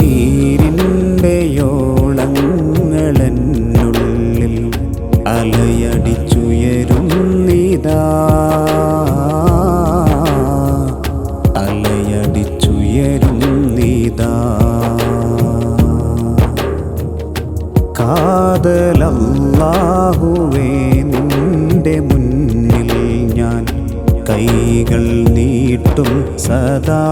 കണ്ണുനീരിന്റെ യോളങ്ങളെന്നുള്ളിൽ അലയടിച്ചുയരും നീതാ അലയടിച്ചുയരും നീതാ കാതലല്ലാഹുവേ നിന്റെ മുന്നിൽ ഞാൻ കൈകൾ നീട്ടും സദാ.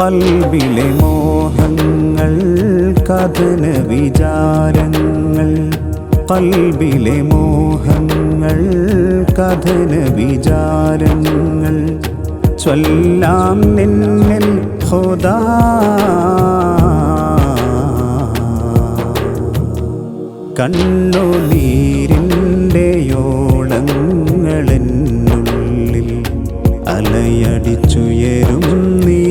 കൽബിലെ മോഹങ്ങൾ കഥന വിചാരങ്ങൾ. കൽവിലെ മോഹങ്ങൾ കഥന വിചാരങ്ങൾ. ചൊല്ലാം നിന്നിൽ ഹുദാ യോളങ്ങളെന്നുള്ളിൽ അലയടിച്ചുയരും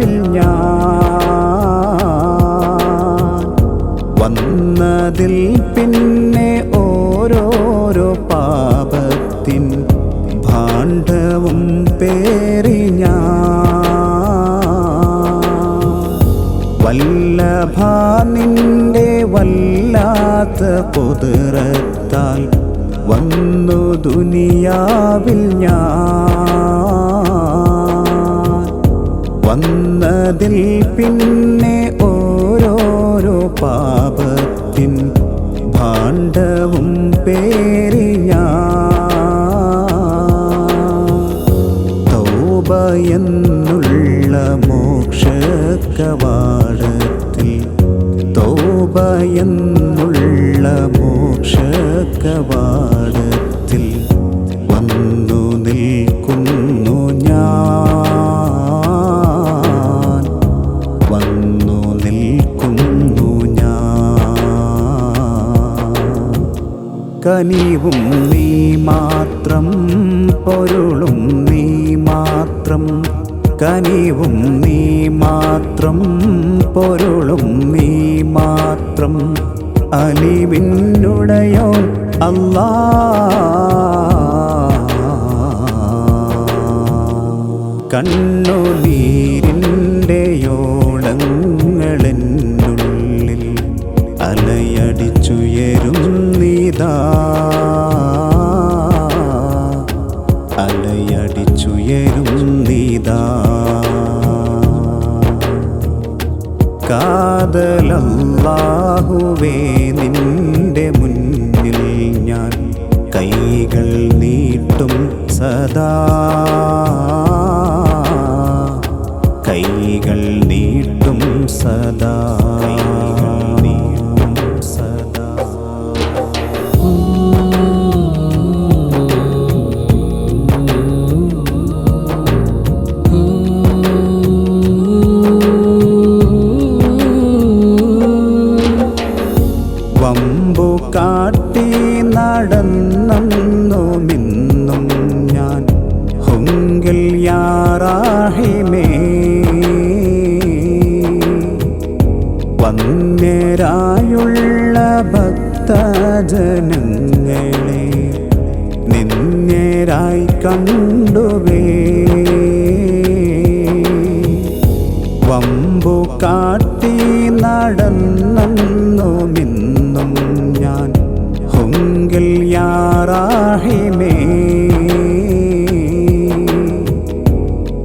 ദുനിയാവിൽ ഞാൻ വന്നതിൽ പിന്നെ ഓരോരോ പാപത്തിൻ ഭാണ്ഡവും പേറി ഞാൻ വല്ലഭ നിന്റെ വല്ലാത്ത കുതിരത്താൽ വന്നു ദുനിയാവിൽ ഞാൻ വന്നതിൽ പിന്നെ ഓരോരോ പാപത്തിൻ ഭാണ്ഡവും ഞാൻ തൗബ എന്നുള്ള മോക്ഷ കവാടത്തിൽ തൗബ എന്നുള്ള മോക്ഷ കനിവും നീ മാത്രം പൊരുളും നീ മാത്രം. കനിവും നീ മാത്രം പൊരുളും നീ മാത്രം. അലിവിനുടയോ അല്ലാ കാതലല്ലാഹുവേ നിന്റെ മുന്നിൽ ഞാൻ കൈകൾ നീട്ടും സദാ ഭക്തജനങ്ങളെ നിന്നേരായി കണ്ടുവേ. വമ്പു കാട്ടി നടന്നു മിന്നും ഞാൻ. ഹുങ്കിൽ യാറാഹിമേ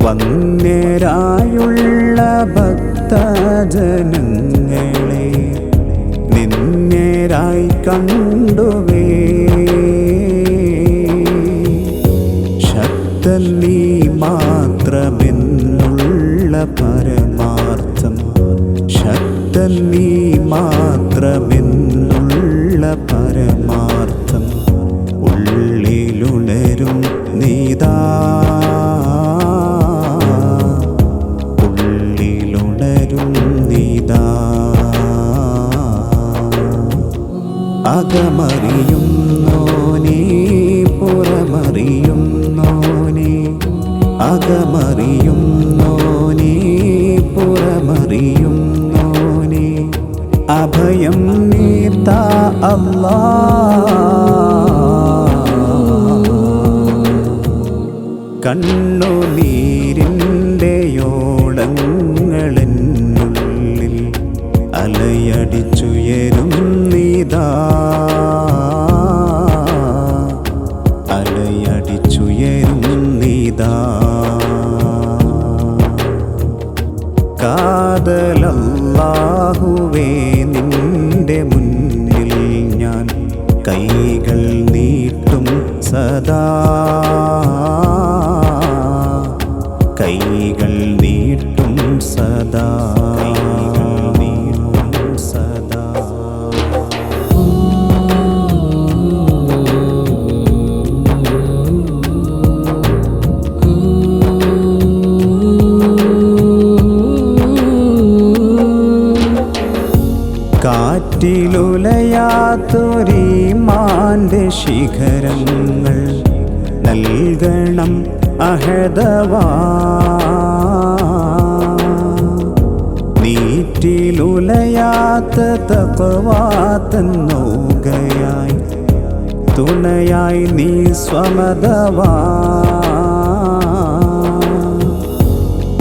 വന്യരായുള്ള നിന്നേരായി കണ്ടുവേ. ശക്തൻ നീ മാത്രമെന്നുള്ള പരമാർത്ഥം. ശക്തൻ നീ മാത്രമെന്നുള്ള അകമറിയും നീ? പുറമറിയും നോനേ അഭയം നീത്ത അല്ലാ. കണ്ണുനീരിന്റെ കൈകൾ നീട്ടും സദാ. കാറ്റിലുലയാത്തൊരീ മാന്റെ ശിഖരങ്ങൾ നൽകണം അഹദവാ. നീറ്റിലുലയാത്ത തപവാത്തന്നോകയായി തുണയായി നീ സ്വമതവാ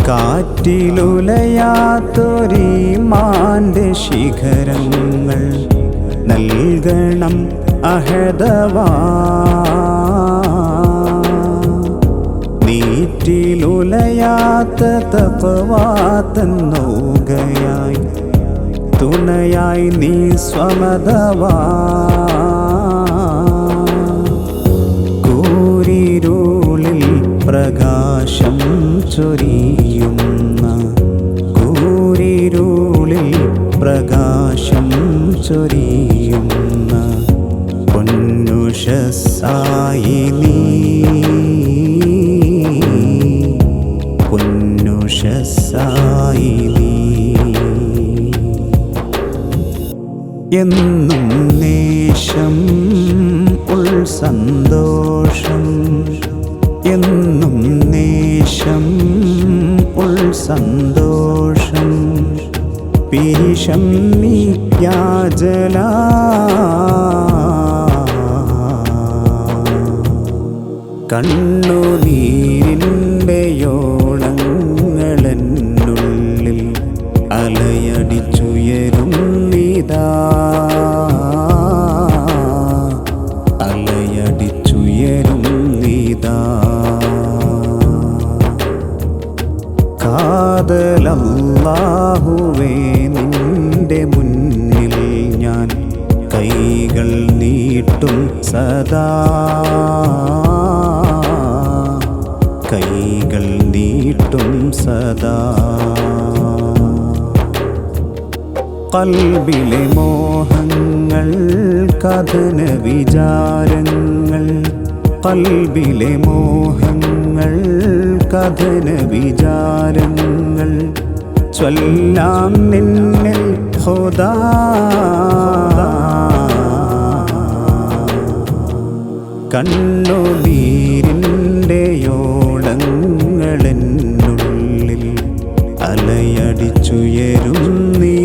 കാറ്റിലുലയാത്തൊരീ മാന്റെ ശിഖരങ്ങൾ നൽകണം അഹദവാ. നീറ്റിലുലയാത്ത തപവാത്തന്നോകയായി തുണയായി നീ സ്വമതവാ. കൂരിരുളിൽ പ്രകാശം ചൊരിയുന്ന. കൂരിരുളിൽ പ്രകാശം ചൊരിയുന്ന. പൊന്നുഷസായി നീ. നീ എന്നും നേശം ഉൾ സന്തോഷം. എന്നും നേശം ഉൾ സന്തോഷം. പീശം കണ്ണു കണ്ണുനീരിന്റെ അലയടിച്ചുയരും നീതാ അലയടിച്ചുയരും നീതാ കാതലല്ലാഹുവേ നിന്റെ മുന്നിൽ ഞാൻ കൈകൾ നീട്ടും സദാ. കൈകൾ നീട്ടും സദാ. കൽബിലെ മോഹങ്ങൾ കഥന വിചാരങ്ങൾ കൽബിലെ മോഹങ്ങൾ കഥന വിചാരങ്ങൾ ചൊല്ലാം നിന്നിൽ ഹോദാ. കണ്ണുനീരിന്റെ അലയടിച്ചുയരും